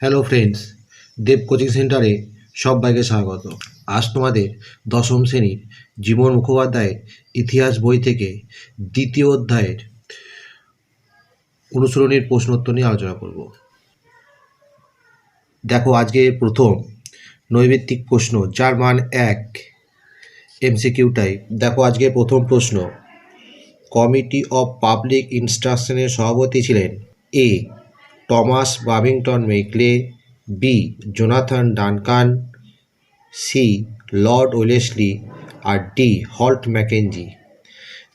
Hello friends দেব coaching সেন্টারে সবাইকে স্বাগত। আজ তোমাদের দশম শ্রেণির জীবন মুখোপাধ্যায়ের ইতিহাস বই থেকে দ্বিতীয় অধ্যায়ের অনুসরণের প্রশ্নোত্তর নিয়ে আলোচনা করব। দেখো, আজকে প্রথম নৈবেত্তিক প্রশ্ন, যার মান এক এমসিকিউ টাইপ দেখো, আজকে প্রথম প্রশ্ন, কমিটি অফ পাবলিক ইনস্ট্রাকশনের সভাপতি ছিলেন A Thomas Babington Macaulay B Jonathan Duncan C Lord Wellesley R D Holt Mackenzie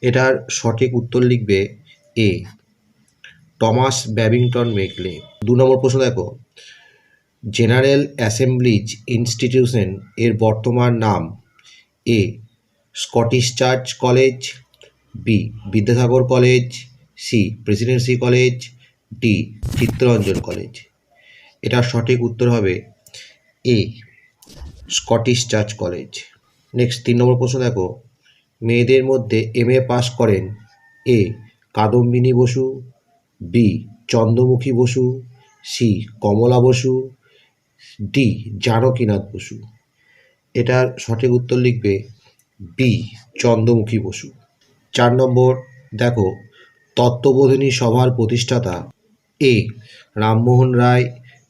এটার সঠিক উত্তর লিখবে এ টমাস ব্যাবিংটন মেকলে দু নম্বর প্রশ্ন দেখো। জেনারেল অ্যাসেম্বলিজ ইনস্টিটিউশন এর বর্তমান নাম A Scottish church college B Vidyasagar college C Presidency college D Chittaranjan college. এটার সঠিক উত্তর হবে A, Scottish church college. Next, তিন নম্বর প্রশ্ন দেখো। মেয়েদের মধ্যে এম এ পাস করেন A, Kadambini Basu B Chandramukhi Basu C Kamala Basu D Janakinath Basu. এটার সঠিক উত্তর লিখবে বি চন্দ্রমুখী বসু। চার নম্বর, দেখো, তত্ত্ববোধিনী সভার প্রতিষ্ঠাতা A, Rammohan Roy,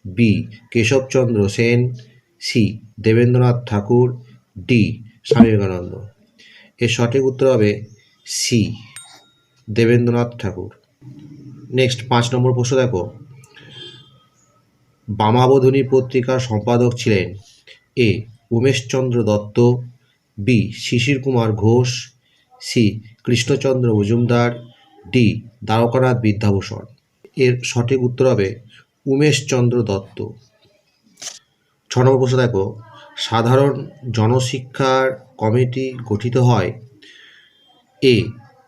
B, Keshabchandra Sen, C, Debendranath Tagore, D Swami Vivekananda এর সঠিক উত্তর হবে সি, দেবেন্দ্রনাথ ঠাকুর। নেক্সট, পাঁচ নম্বর প্রশ্ন দেখো। বামাবোধনী পত্রিকার সম্পাদক ছিলেন A, Umeshchandra Dutta, B Shishir Kumar Ghosh, C, Krishnachandra Majumdar, D, Dwarkanath Vidyabhushan. এর সঠিক উত্তর হবে উমেশচন্দ্র দত্ত। ছ নম্বর প্রশ্ন দেখো, সাধারণ জনশিক্ষার কমিটি গঠিত হয় এ,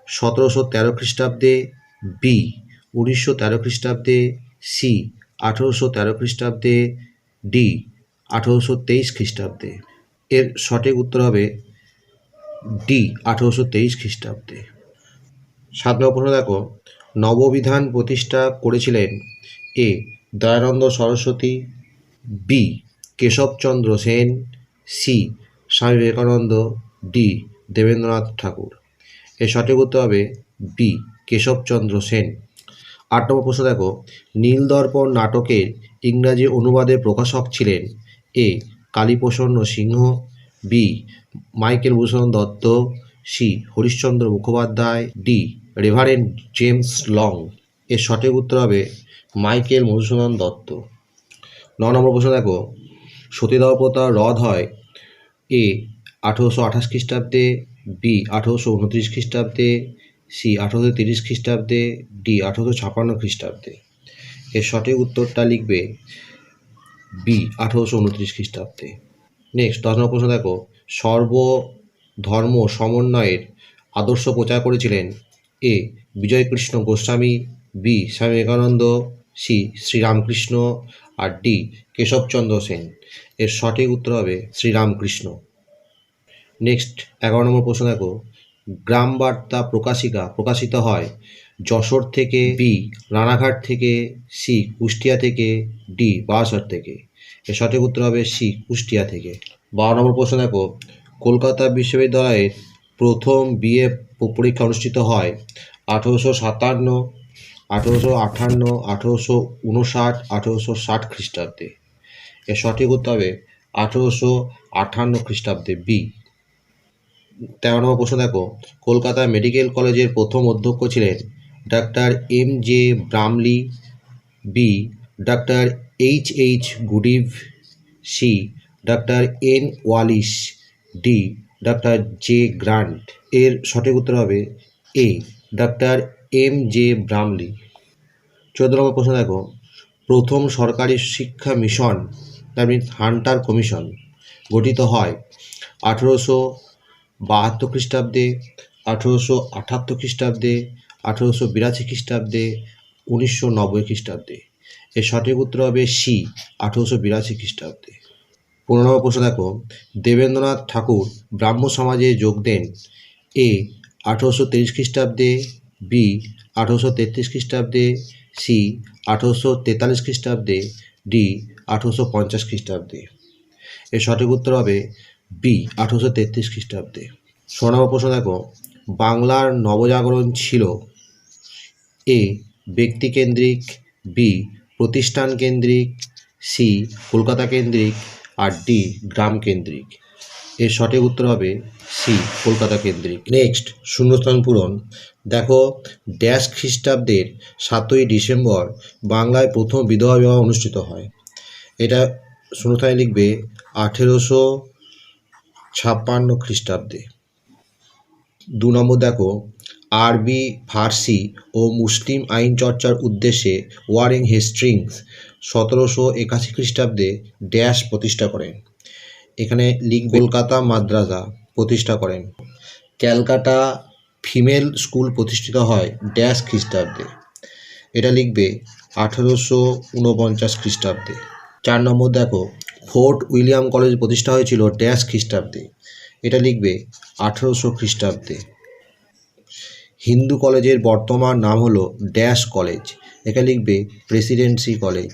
সতেরোশো তেরো খ্রিস্টাব্দে, বি, উনিশশো তেরো খ্রিস্টাব্দে, সি, আঠেরোশো তেরো খ্রিস্টাব্দে, ডি, আঠেরোশো তেইশ খ্রিস্টাব্দে। এর সঠিক উত্তর হবে ডি, আঠেরোশো তেইশ খ্রিস্টাব্দে। সাত নম্বর প্রশ্ন দেখো নববিধান প্রতিষ্ঠা করেছিলেন A Dayananda Saraswati, B Keshabchandra Sen, C Swami Vivekananda, D Debendranath ঠাকুর। এর সঠিক উত্তর হবে বি কেশবচন্দ্র সেন। আট নম্বর প্রশ্ন দেখো, নীলদর্পণ নাটকের ইংরাজি অনুবাদের প্রকাশক ছিলেন A Kaliprasanna Singha, B Michael Bhushan Dutta, C Harishchandra Mukhopadhyay, D reverend James Long. এর সঠিক উত্তর হবে মাইকেল মধুসূদন দত্ত। ন নম্বর প্রশ্ন দেখো, সতীদাহ প্রথা রদ হয় এ আঠেরোশো আঠাশ খ্রিস্টাব্দে, বি আঠেরোশো উনত্রিশ খ্রিস্টাব্দে, সি আঠেরোশো তিরিশ খ্রিস্টাব্দে, ডি আঠেরোশো ছাপান্ন খ্রিস্টাব্দে। এর সঠিক উত্তরটা লিখবে বি আঠেরোশো উনত্রিশ খ্রিস্টাব্দে। নেক্সট, দশ নম্বর প্রশ্ন দেখো সর্ব ধর্ম সমন্বয়ের আদর্শ প্রচার করেছিলেন এ বিজয়কৃষ্ণ গোস্বামী, বি স্বামী বিবেকানন্দ সি শ্রীরামকৃষ্ণ আর ডি কেশবচন্দ্র সেন। এর সঠিক উত্তর হবে শ্রীরামকৃষ্ণ। নেক্সট, এগারো নম্বর প্রশ্ন দেখো। গ্রাম বার্তা প্রকাশিকা প্রকাশিত হয় যশোর থেকে বি রানাঘাট থেকে সি কুষ্টিয়া থেকে ডি বারাসত থেকে। এর সঠিক উত্তর হবে সি কুষ্টিয়া থেকে। বারো নম্বর প্রশ্ন দেখো। কলকাতা বিশ্ববিদ্যালয়ের প্রথম বিএ পরীক্ষা অনুষ্ঠিত হয়। আঠেরোশো সাতান্ন, আঠেরোশো আটান্ন আঠেরোশো উনষাট, আঠেরোশো ষাট খ্রিস্টাব্দে। এর সঠিক উত্তর হবে আঠেরোশো আটান্ন খ্রিস্টাব্দে বি। তেরো নম্বর প্রশ্ন দেখো। কলকাতা মেডিকেল কলেজের প্রথম অধ্যক্ষ ছিলেন doctor M J Bramley B doctor H H Goodeve, C doctor N Wallis, D doctor J Grant. এর সঠিক উত্তর হবে A, doctor M J Bramley. চোদ্দ নম্বর প্রশ্ন দেখো। প্রথম সরকারি শিক্ষা mission that means Hunter commission, গঠিত হয় আঠেরোশো বাহাত্তর খ্রিস্টাব্দে, আঠেরোশো আটাত্তর খ্রিস্টাব্দে, আঠেরোশো বিরাশি খ্রিস্টাব্দে, উনিশশো নব্বই খ্রিস্টাব্দে। এর সঠিক উত্তর হবে সি, আঠেরোশো বিরাশি খ্রিস্টাব্দে। পনেরো প্রশ্ন দেখো দেবেন্দ্রনাথ ঠাকুর ব্রাহ্ম সমাজে যোগ দেন। এ, আঠেরোশো তেইশ খ্রিস্টাব্দে, বি, আঠেরোশো তেত্রিশ খ্রিস্টাব্দে, সি, আঠেরোশো তেতাল্লিশ খ্রিস্টাব্দে, ডি, আঠেরোশো পঞ্চাশ খ্রিস্টাব্দে। এর সঠিক উত্তর হবে বি, আঠেরোশো তেত্রিশ খ্রিস্টাব্দে। নম্বর প্রশ্ন দেখো বাংলার নবজাগরণ ছিল। এ ব্যক্তিকেন্দ্রিক বি, প্রতিষ্ঠান কেন্দ্রিক, সি, কলকাতা কেন্দ্রিক আর ডি, গ্রাম কেন্দ্রিক। এর সঠিক উত্তর হবে সি, কলকাতা কেন্দ্রিক। নেক্সট, শূন্যস্থান পূরণ। দেখো ড্যাশ খ্রিস্টাব্দের সাতই ডিসেম্বর বাংলায় প্রথম বিধবা বিবাহ অনুষ্ঠিত হয়। এটা শূন্যস্থানে লিখবে আঠেরোশো ছাপ্পান্ন খ্রিস্টাব্দে। দু নম্বর দেখো, আরবি, ফার্সি ও মুসলিম আইন চর্চার উদ্দেশ্যে ওয়ারিং হেস্ট্রিংস সতেরোশো একাশি খ্রিস্টাব্দে ড্যাশ প্রতিষ্ঠা করেন। এখানে লিগ কলকাতা মাদ্রাসা প্রতিষ্ঠা করেন। ক্যালকাটা ফিমেল স্কুল প্রতিষ্ঠিত হয় ড্যাশ খ্রিস্টাব্দে। এটা লিখবে আঠেরোশো উনপঞ্চাশ খ্রিস্টাব্দে। চার নম্বর দেখো, ফোর্ট উইলিয়াম কলেজ প্রতিষ্ঠা হয়েছিল ড্যাশ খ্রিস্টাব্দে। এটা লিখবে আঠেরোশো খ্রিস্টাব্দে। হিন্দু কলেজের বর্তমান নাম হলো ড্যাশ কলেজ। এটা লিখবে প্রেসিডেন্সি কলেজ।